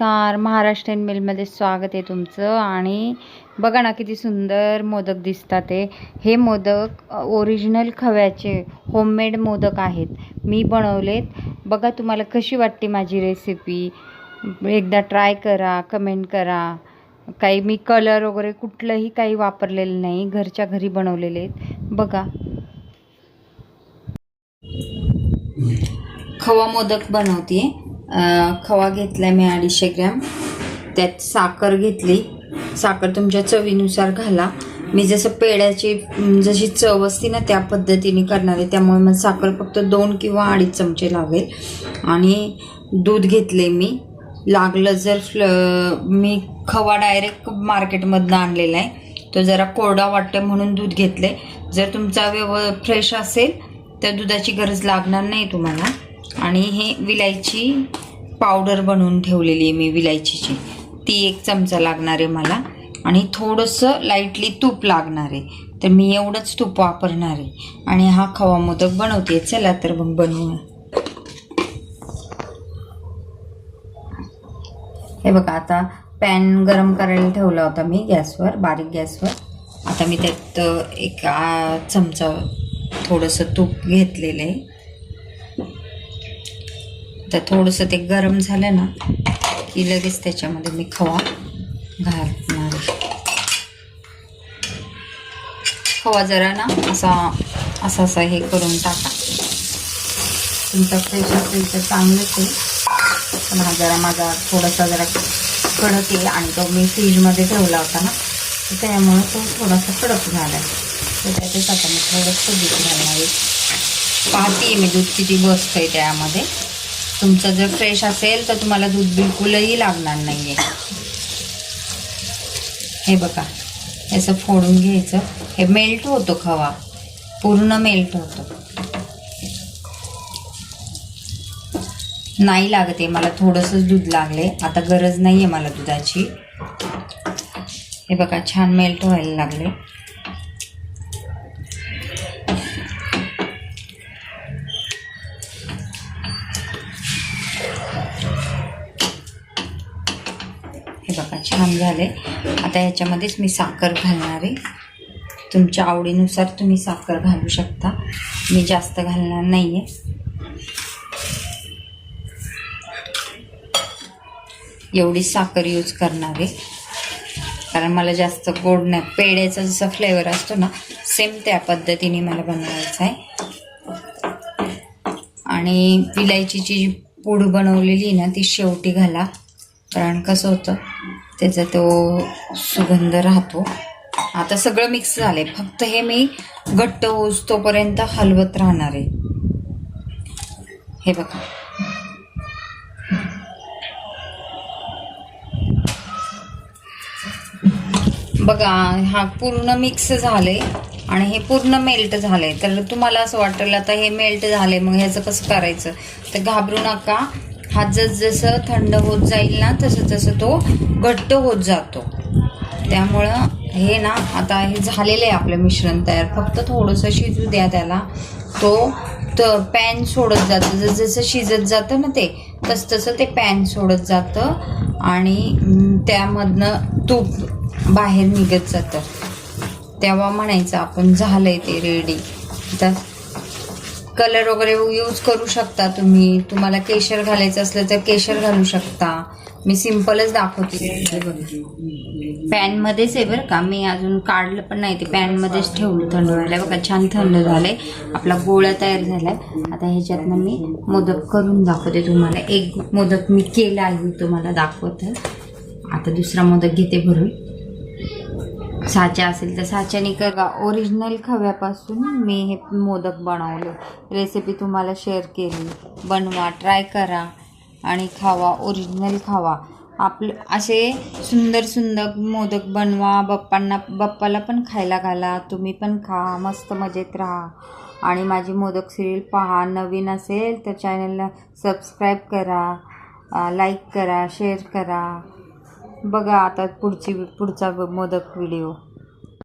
नमस्कार. महाराष्ट्रीयन मिलमध्ये स्वागत आहे तुमचं. आणि बघा ना किती सुंदर मोदक दिसतात ते. हे मोदक ओरिजिनल खव्याचे होममेड मोदक आहेत. मी बनवलेत. बघा तुम्हाला कशी वाटते माझी रेसिपी एकदा ट्राय करा कमेंट करा. काही मी कलर वगैरे कुठलंही काही वापरलेलं नाही. घरच्या घरी बनवलेले आहेत. बघा. खवा मोदक बनवते खवा घेतला मी अडीचशे ग्रॅम त्यात साखर घेतली. साखर तुमच्या चवीनुसार घाला. मी जसं पेड्याची जशी चव असते ना त्या पद्धतीने करणार आहे. त्यामुळे मला साखर फक्त दोन किंवा अडीच चमचे लागेल. आणि दूध घेतले मी. लागलं जर फ्ल मी खवा डायरेक्ट मार्केटमधनं आणलेला आहे. तो जरा कोरडा वाटतं म्हणून दूध घेतले जर तुमचा व्यव फ्रेश असेल तर दुधाची गरज लागणार नाही तुम्हाला. आणि हे विलायची पावडर बनवून ठेवलेली आहे मी विलायचीची. ती एक चमचा लागणार आहे मला आणि थोडंसं लाईटली तूप लागणार आहे. तर मी एवढंच तूप वापरणार आहे. आणि हा खवा मोदक बनवते. चला तर मग बनवूया. हे बघा आता पॅन गरम करायला ठेवला होता मी गॅसवर बारीक गॅसवर. आता मी त्यात एक चमचा थोडंसं तूप घेतलेलं आहे. तर थोडंसं ते गरम झालं ना की लगेच त्याच्यामध्ये मी खवा घालणार खवा जरा ना असा असा असा हे करून टाका. तुमचा फ्रेश असेल तर चांगलंच आहे. पण हा जरा माझा थोडासा जरा कडक आहे आणि तो मी फ्रीजमध्ये ठेवला होता ना तर त्यामुळे तो थोडासा कडक झाला आहे तर त्याच्यात आता मी थोडंसं दूध घालणार आहे. पाहते मी दूध किती बसतं आहे त्यामध्ये. तुमचं जर फ्रेश असेल तर तुम्हाला दूध बिलकुलही लागणार नाही आहे हे बघा याचं फोडून घ्यायचं. हे मेल्ट होतो खवा. पूर्ण मेल्ट होतो. नाही लागत आहे मला थोडंसंच दूध लागले आता गरज नाही आहे मला दुधाची. हे बघा छान मेल्ट व्हायला लागले छान झाले. आता याच्यामध्येच मी साखर घालणार आहे. तुमच्या आवडीनुसार तुम्ही साखर घालू शकता. मी जास्त घालणार नाही आहे एवढी साखर यूज करणार आहे. कारण मला जास्त गोड नाही. पेड्याचा जसा फ्लेवर असतो ना सेम त्या पद्धतीने मला बनवायचा आहे. आणि विलायचीची जी पूड बनवलेली ना ती शेवटी घाला. कारण कसं होतं त्याचा तो सुगंध राहतो. आता सगळं मिक्स झालं आहे फक्त हे मी घट्ट होऊस तोपर्यंत हलवत राहणार आहे. हे बघा. बघा हा पूर्ण मिक्स झाले आणि हे पूर्ण मेल्ट झालंय. तर तुम्हाला असं वाटलं आता हे मेल्ट झाले मग ह्याचं कसं करायचं? तर घाबरू नका. हा जसजसं थंड होत जाईल ना तसं तसं तो घट्ट होत जातो. त्यामुळं हे ना आता हे झालेलं आहे आपलं मिश्रण तयार. फक्त थोडंसं शिजू द्या त्याला. तो त पॅन सोडत जातं. जसजसं शिजत जातं ना ते तसतसं तसं ते पॅन सोडत जातं आणि त्यामधनं तूप बाहेर निघत जातं. तेव्हा म्हणायचं आपण झालं आहे ते रेडी आता कलर वगैरे यूज करू शकता तुम्ही. तुम्हाला केशर घालायचं असलं तर केशर घालू शकता. मी सिम्पलच दाखवते पॅनमध्येच आहे बरं का? मी अजून काढलं पण नाही ते. पॅनमध्येच ठेवलं थंड व्हायला बघा छान थंड झालंय. आपला गोळा तयार झालाय. आता ह्याच्यातनं मी मोदक करून दाखवते तुम्हाला. एक मोदक मी केला आहे तुम्हाला दाखवत. आता दुसरा मोदक घेते भरून. साचा असेल तर साच्याने करा. ओरिजिनल खव्यापासून मी हे मोदक बनवले. रेसिपी तुम्हाला शेअर केली. बनवा ट्राय करा आणि खावा. ओरिजिनल खावा. आपले असे सुंदर सुंदर मोदक बनवा. बाप्पांना बाप्पाला पण खायला घाला. तुम्ही पण खा. मस्त मजेत राहा. आणि माझी मोदक सिरियल पहा. नवीन असेल तर चॅनलला सबस्क्राईब करा. लाईक करा. शेअर करा. बघा आता पुढची पुढचा मोदक व्हिडिओ